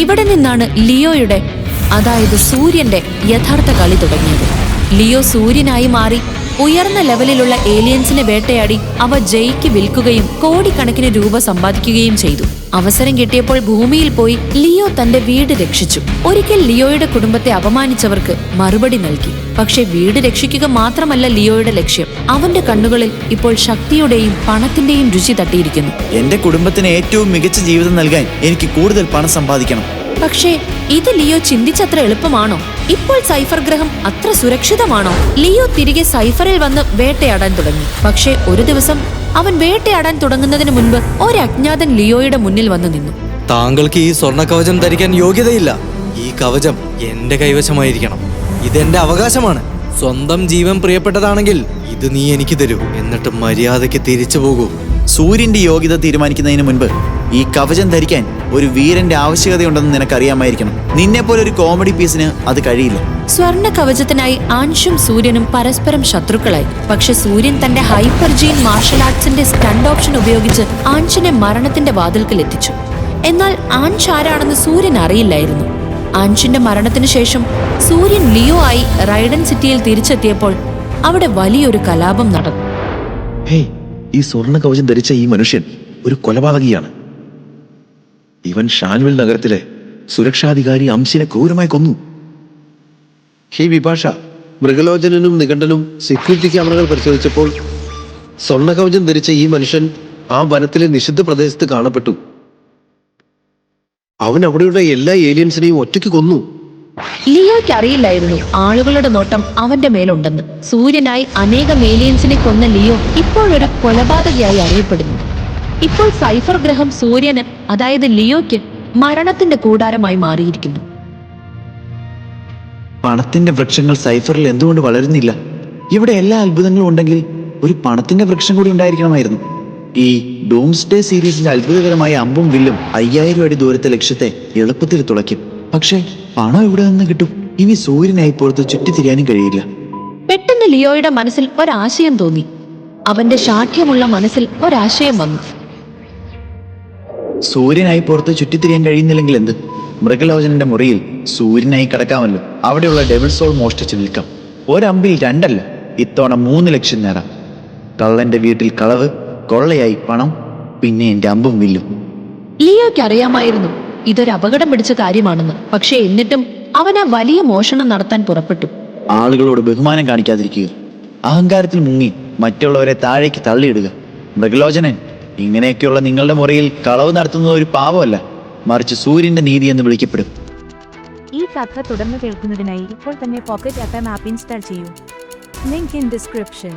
ഇവിടെ നിന്നാണ് ലിയോയുടെ അതായത് സൂര്യന്റെ യഥാർത്ഥ കളി തുടങ്ങിയത്. ലിയോ സൂര്യനായി മാറി. ഉയർന്ന ലെവലിലുള്ള ഏലിയൻസിനെ വേട്ടയാടി അവ ജയിക്ക് വിൽക്കുകയും കോടിക്കണക്കിന് രൂപ സമ്പാദിക്കുകയും ചെയ്തു. അവസരം കിട്ടിയപ്പോൾ ഭൂമിയിൽ പോയി ലിയോ തന്റെ വീട് രക്ഷിച്ചു. ഒരിക്കൽ ലിയോയുടെ കുടുംബത്തെ അപമാനിച്ചവർക്ക് മറുപടി നൽകി. പക്ഷെ വീട് രക്ഷിക്കുക മാത്രമല്ല ലിയോയുടെ ലക്ഷ്യം. അവന്റെ കണ്ണുകളിൽ ഇപ്പോൾ ശക്തിയുടെയും പണത്തിന്റെയും രുചി തട്ടിയിരിക്കുന്നു. എന്റെ കുടുംബത്തിന് ഏറ്റവും മികച്ച ജീവിതം നൽകാൻ എനിക്ക് കൂടുതൽ പണം സമ്പാദിക്കണം. പക്ഷേ ഇത് ലിയോ ചിന്തിച്ചത്ര എളുപ്പമാണോ? ഇപ്പോൾ സൈഫർ ഗ്രഹം അത്ര സുരക്ഷിതമാണോ? ലിയോ തിരികെ സൈഫറിൽ വന്ന് വേട്ടയാടാൻ തുടങ്ങി. പക്ഷേ ഒരു ദിവസം അവൻ വേട്ടയാടാൻ തുടങ്ങുന്നതിന് മുൻപ് ഒരു അജ്ഞാതൻ ലിയോയുടെ മുന്നിൽ വന്നു നിന്നു. താങ്കൾക്ക് ഈ സ്വർണ കവചം ധരിക്കാൻ യോഗ്യതയില്ല. ഈ കവചം എന്റെ കൈവശമായിരിക്കണം. ഇതെന്റെ അവകാശമാണ്. സ്വന്തം ജീവൻ പ്രിയപ്പെട്ടതാണെങ്കിൽ ഇത് നീ എനിക്ക് തരൂ. എന്നിട്ട് മര്യാദയ്ക്ക് തിരിച്ചു പോകൂ. സൂര്യന്റെ യോഗ്യത തീരുമാനിക്കുന്നതിന് മുൻപ് ഈ കവചം ധരിക്കാൻ ഒരു വീരന്റെ ആവശ്യകതയുണ്ടെന്ന് നിനക്കറിയാമായിരിക്കണം. നിന്നെ പോലെ ഒരു കോമഡി പീസിന് അത് കഴിയില്ല. സ്വർണ കവചത്തിനായി ആൻഷും സൂര്യനും പരസ്പരം ശത്രുക്കളായി. പക്ഷെ സൂര്യൻ തന്റെ ഹൈപ്പർജീൻ മാർഷൽ ആർട്സിന്റെ സ്റ്റണ്ട് ഓപ്ഷൻ ഉപയോഗിച്ച് ആൻഷിനെ മരണത്തിന്റെ വാതിൽക്കൽ എത്തിച്ചു. എന്നാൽ ആൻഷ് ആരാണെന്ന് സൂര്യൻ അറിയില്ലായിരുന്നു. ആൻഷിന്റെ മരണത്തിന് ശേഷം സൂര്യൻ ലിയോ ആയി റൈഡൻ സിറ്റിയിൽ തിരിച്ചെത്തിയപ്പോൾ അവിടെ വലിയൊരു കലാപം നടന്നു. ഹേയ് ഈ സ്വർണ കവചം ധരിച്ച ഈ മനുഷ്യൻ ഒരു കൊലപാതകിയാണ്. ഇവൻ ഷാൻവിൽ നഗരത്തിലെ സുരക്ഷാധികാരി അംശിനെ ക്രൂരമായി കൊന്നു. ഹേ വിഭാഷ മൃഗലോചനനും നിഘണ്ടനും സെക്യൂരിറ്റി ക്യാമറകൾ പരിശോധിച്ചപ്പോൾ സ്വർണ സ്വർണകവചം ധരിച്ച ഈ മനുഷ്യൻ ആ വനത്തിലെ നിഷിദ്ധ പ്രദേശത്ത് കാണപ്പെട്ടു. അവൻ അവിടെയുള്ള എല്ലാ ഏലിയൻസിനെയും ഒറ്റയ്ക്ക് കൊന്നു. ലിയോയ്ക്ക് അറിയില്ലായിരുന്നു ആളുകളുടെ നോട്ടം അവന്റെ മേലുണ്ടെന്ന്. സൂര്യനായി അനേകം ഏലിയൻസിനെ കൊന്ന ലിയോ ഇപ്പോഴൊരു കൊലപാതകയായി അറിയപ്പെടുന്നു. ഇപ്പോൾ സൈഫർ ഗ്രഹം സൂര്യന് അതായത് ലിയോയ്ക്ക് മരണത്തിന്റെ കൂടാരമായി മാറിയിരിക്കുന്നു. പണത്തിന്റെ വൃക്ഷങ്ങൾ സൈഫറിൽ എന്തുകൊണ്ട് വളരുന്നില്ല? ഇവിടെ എല്ലാ അത്ഭുതങ്ങളും ഉണ്ടെങ്കിൽ ഒരു പണത്തിന്റെ വൃക്ഷം കൂടി ഉണ്ടായിരിക്കണമായിരുന്നു. ഈ ഡൂംസ്ഡേ സീരീസിന്റെ അത്ഭുതകരമായ അമ്പും വില്ലും അയ്യായിരം അടി ദൂരത്തെ ലക്ഷ്യത്തെ എളുപ്പത്തിൽ തുളയ്ക്കും. പക്ഷേ പണം എവിടെ നിന്ന് കിട്ടും? ഇനി സൂര്യനായി പുറത്ത് ചുറ്റിത്തിരിയാനും കഴിയില്ല. പെട്ടെന്ന് ലിയോയുടെ മനസ്സിൽ ഒരാശയം തോന്നി. അവന്റെ ശാഠ്യമുള്ള മനസ്സിൽ ഒരാശയം വന്നു. സൂര്യനായി പുറത്ത് ചുറ്റിത്തിരിയാൻ കഴിയുന്നില്ലെങ്കിൽ എന്ത്? മൃഗലോചനന്റെ മുറിയിൽ സൂര്യനായി കിടക്കാമല്ലോ. അവിടെയുള്ള ഡെവിൾ സോൾ മോഷ്ടിച്ച് നിൽക്കാം. ഒരമ്പിൽ രണ്ടല്ല ഇത്തവണ മൂന്ന് ലക്ഷം നേടാം കള്ളന്റെ വീട്ടിൽ കളവ് കൊള്ളയായി പണം പിന്നെ എന്റെ അമ്പും വില്ലും. ലിയോയ്ക്ക് അറിയാമായിരുന്നു ഇതൊരു അപകടം പിടിച്ച കാര്യമാണെന്ന്. പക്ഷേ എന്നിട്ടും അവൻ ആ വലിയ മോഷണം നടത്താൻ പുറപ്പെട്ടു. ആളുകളോട് ബഹുമാനം കാണിക്കാതിരിക്കുക. അഹങ്കാരത്തിൽ മുങ്ങി മറ്റുള്ളവരെ താഴേക്ക് തള്ളിയിടുക. മൃഗലോചനൻ ഇങ്ങനെയൊക്കെയുള്ള നിങ്ങളുടെ മുറിയിൽ കളവ് നടത്തുന്നത് ഒരു പാവമല്ല മറിച്ച് സൂര്യന്റെ നീതി എന്ന് വിളിക്കപ്പെടും. ഈ കഥ തുടർന്ന് കേൾക്കുന്നതിനായി ഇപ്പോൾ തന്നെ പോക്കറ്റ് എഫ് എം ആപ്പ് ഇൻസ്റ്റാൾ ചെയ്യൂ. Link in description.